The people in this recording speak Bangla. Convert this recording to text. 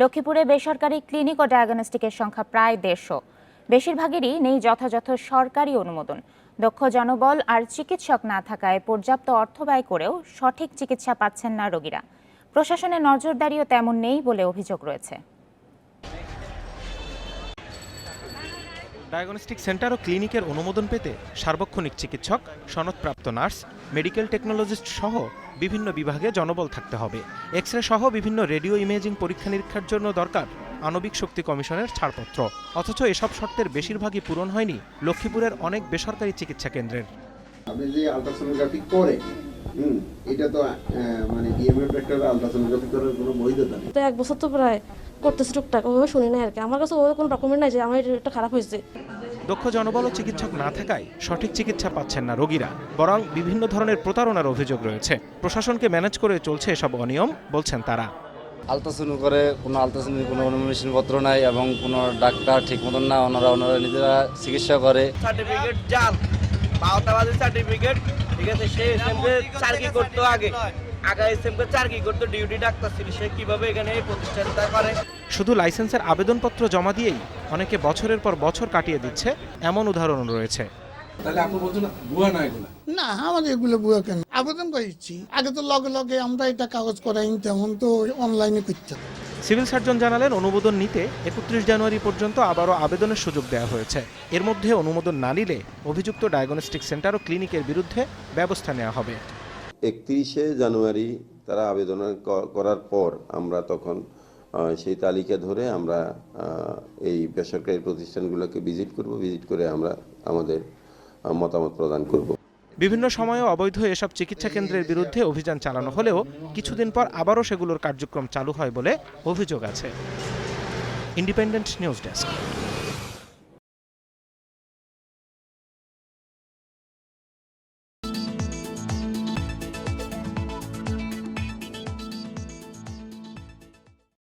লক্ষ্মীপুরে বেসরকারি ক্লিনিক ও ডায়াগনস্টিকের সংখ্যা প্রায় দেড়শো। বেশিরভাগেরই নেই যথাযথ সরকারি অনুমোদন। দক্ষ জনবল আর চিকিৎসক না থাকায় পর্যাপ্ত অর্থ ব্যয় করেও সঠিক চিকিৎসা পাচ্ছেন না রোগীরা। প্রশাসনের নজরদারিও তেমন নেই বলে অভিযোগ রয়েছে। ডায়াগনস্টিক সেন্টার ও ক্লিনিকের অনুমোদন পেতে সার্বক্ষণিক চিকিৎসক, সনদপ্রাপ্ত নার্স, মেডিকেল টেকনোলজিস্ট সহ বিভিন্ন বিভাগে জনবল থাকতে হবে। এক্স রে সহ বিভিন্ন রেডিও ইমেজিং পরীক্ষা নিরীক্ষার জন্য দরকার আণবিক শক্তি কমিশনের ছাড়পত্র। অথচ এসব শর্তের বেশিরভাগই পূরণ হয়নি লক্ষ্মীপুরের অনেক বেসরকারি চিকিৎসা কেন্দ্রের। আপনি যে আলট্রাসোনোগ্রাফি করে হুম এটা তো মানে ডিএমএ ফ্যাক্টর আলট্রাসোনোগ্রাফি করার কোনো বৈধতা নেই। তো এক বছর তো প্রায় করতেছি টুকটাক ওভাবে শুনি না আর কি। আমার কাছে ওভাবে কোনো ডকুমেন্ট নাই যে আমার এটা খারাপ হয়েছে। দক্ষ জনবল চিকিৎসক না থাকায় সঠিক চিকিৎসা পাচ্ছেন না রোগীরা। বরং বিভিন্ন ধরনের প্রতারণার অভিযোগ রয়েছে। প্রশাসনকে ম্যানেজ করে চলছে এসব অনিয়ম বলছেন তারা। আলট্রাসাউন্ড করে কোনো আলট্রাসাউন্ডের কোনো কোনো মেশিনপত্র নাই এবং কোনো ডাক্তার ঠিক মতন না ওনারা ওনারা নিজেরা চিকিৎসা করে। সার্টিফিকেট জাল। সার্টিফিকেট ঠিক আছে? সে এসএমকে চাকরি করতো আগে। আগে এসএমকে চাকরি করতো ডিউটি ডাক্তার ছিল সে কীভাবে এখানে এই প্রতিষ্ঠানটা করে? শুধু লাইসেন্সের আবেদনপত্র জমা দিয়েই অনেকে বছরের পর বছর কাটিয়ে দিচ্ছে এমন উদাহরণ রয়েছে। তাহলে আপনি বলছেন না না এগুলো? না আমাদের এগুলো বুয়া কেন? আবেদন করেছি। আগে তো লগে লগে আমরা এটা কাগজ করাই তেমন তো অনলাইনে করতে হবে। সিভিল সার্জন জানালেন অনুমোদন নিতে একত্রিশ জানুয়ারি পর্যন্ত আবারও আবেদনের সুযোগ দেওয়া হয়েছে। এর মধ্যে অনুমোদন না নিলে অভিযুক্ত ডায়াগনস্টিক সেন্টার ও ক্লিনিকের বিরুদ্ধে ব্যবস্থা নেওয়া হবে। একত্রিশে জানুয়ারি তারা আবেদন করার পর আমরা তখন সেই তালিকা ধরে আমরা এই বেসরকারি প্রতিষ্ঠানগুলোকে ভিজিট করব, ভিজিট করে আমরা আমাদের মতামত প্রদান করব। বিভিন্ন সময়ে অবৈধ এসব চিকিৎসা কেন্দ্রের বিরুদ্ধে অভিযান চালানো হলেও কিছুদিন পর আবারও সেগুলোর কার্যক্রম চালু হয় বলে অভিযোগ আছে। Independent news desk